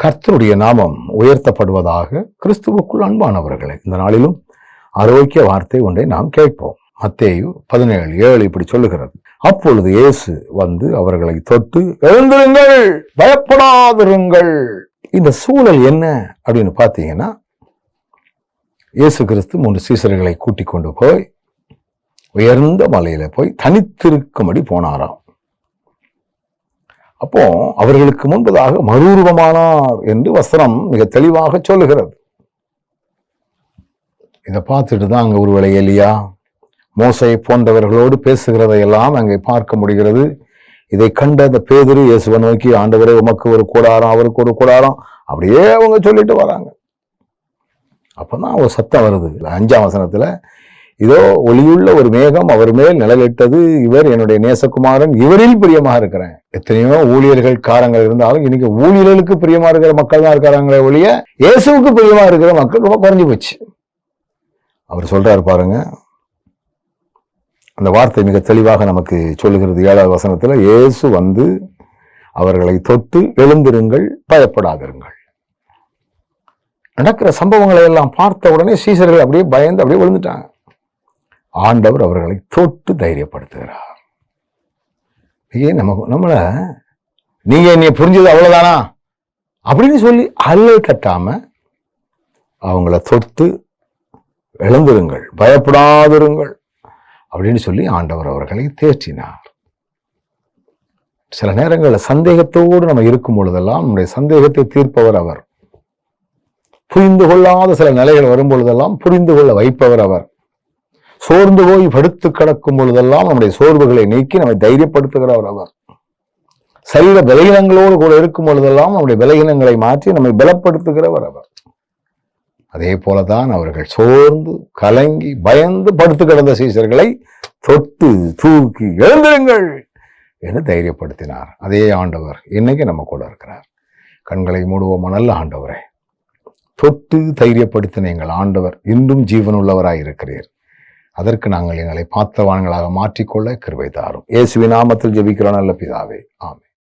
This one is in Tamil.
கர்த்தருடைய நாமம் உயர்த்தப்படுவதாக கிறிஸ்துவுக்குள் அன்பானவர்களே இந்த நாளிலும் ஆரோக்கிய வார்த்தை ஒன்றை நாம் கேட்போம். மத்தேயு பதினேழு ஏழு இப்படி சொல்லுகிறது. அப்பொழுது இயேசு வந்து அவர்களை தொட்டு எழுந்திருங்கள் பயப்படாதிருங்கள். இந்த சூழல் என்ன அப்படின்னு பார்த்தீங்கன்னா இயேசு கிறிஸ்து மூன்று சீசர்களை கூட்டிக் கொண்டு போய் உயர்ந்த மலையில போய் தனித்திருக்கும்படி போனாராம். அப்போ அவர்களுக்கு முன்பதாக மறுரூபமானார் என்று வசனம் மிக தெளிவாக சொல்லுகிறது. இதை பார்த்துட்டு தான் அங்க ஒருவேளை எலியா மோசை போன்றவர்களோடு பேசுகிறதையெல்லாம் அங்கே பார்க்க முடிகிறது. இதை கண்ட அந்த பேதரு இயேசுவை நோக்கி ஆண்டவரே உமக்கு ஒரு கூடாரம் அவருக்கு ஒரு கூடாரம் அப்படியே அவங்க சொல்லிட்டு வராங்க. அப்பதான் ஒரு சத்தம் வருது. அஞ்சாம் வசனத்தில் இதோ ஒளியுள்ள ஒரு மேகம் அவர் மேல் நிழலிட்டது. இவர் என்னுடைய நேசகுமாரன். இவரில் பிரியமா இருக்கிறேன். எத்தனையோ ஊழியர்கள் காரங்கள் இருந்தாலும் இன்னைக்கு ஊழியர்களுக்கு பிரியமா இருக்கிற மக்கள் தான் இருக்கிறாங்களே ஒழிய இயேசுவுக்கு பிரியமா இருக்கிற மக்கள் ரொம்ப குறைஞ்சு போச்சு. அவர் சொல்றாரு பாருங்க. அந்த வார்த்தை மிக தெளிவாக நமக்கு சொல்லுகிறது ஏழாவது வசனத்துல இயேசு வந்து அவர்களை தொட்டு எழுந்திருங்கள் பயப்படாதிருங்கள். நடக்கிற சம்பவங்களை எல்லாம் பார்த்த உடனே சீசர்கள் அப்படியே பயந்து அப்படியே விழுந்துட்டாங்க. ஆண்டவர் அவர்களை தொட்டு தைரியப்படுத்துகிறார். ஏன் நம்ம நம்மளை நீங்க என்னை புரிஞ்சது அவ்வளவுதானா? அப்படின்னு சொல்லி அல்லை கட்டாம அவங்கள தொட்டு எழுந்திருங்கள் பயப்படாதிருங்கள் அப்படின்னு சொல்லி ஆண்டவர் அவர்களை தேற்றினார். சில நேரங்களில் சந்தேகத்தோடு நம்ம இருக்கும் பொழுதெல்லாம் நம்முடைய சந்தேகத்தை தீர்ப்பவர் அவர். புரிந்து கொள்ளாத சில நிலைகள் வரும் பொழுதெல்லாம் புரிந்து கொள்ள வைப்பவர் அவர். சோர்ந்து போய் படுத்து கிடக்கும் பொழுதெல்லாம் நம்முடைய சோர்வுகளை நீக்கி நம்மை தைரியப்படுத்துகிறவர் அவர். சரீர விலையினங்களோடு கூட இருக்கும் பொழுதெல்லாம் நம்முடைய விலையினங்களை மாற்றி நம்மை பலப்படுத்துகிறவர் அவர். அதே போலதான் அவர்கள் சோர்ந்து கலங்கி பயந்து படுத்து கிடந்த சீசர்களை தொட்டு தூக்கி எழுந்திருங்கள் என்று தைரியப்படுத்தினார். அதே ஆண்டவர் இன்னைக்கு நம்ம கூட இருக்கிறார். கண்களை மூடுவோம்? நல்ல ஆண்டவரே. தொட்டு தைரியப்படுத்தின எங்கள் ஆண்டவர் இன்றும் ஜீவனுள்ளவராய் இருக்கிறீர் அதற்கு நாங்கள் எங்களை பாத்திரவான்களாக மாற்றிக்கொள்ள கிருபை தாரும். இயேசுவின் நாமத்தில் ஜெபிக்கிறோம் நல்ல பிதாவே. ஆமே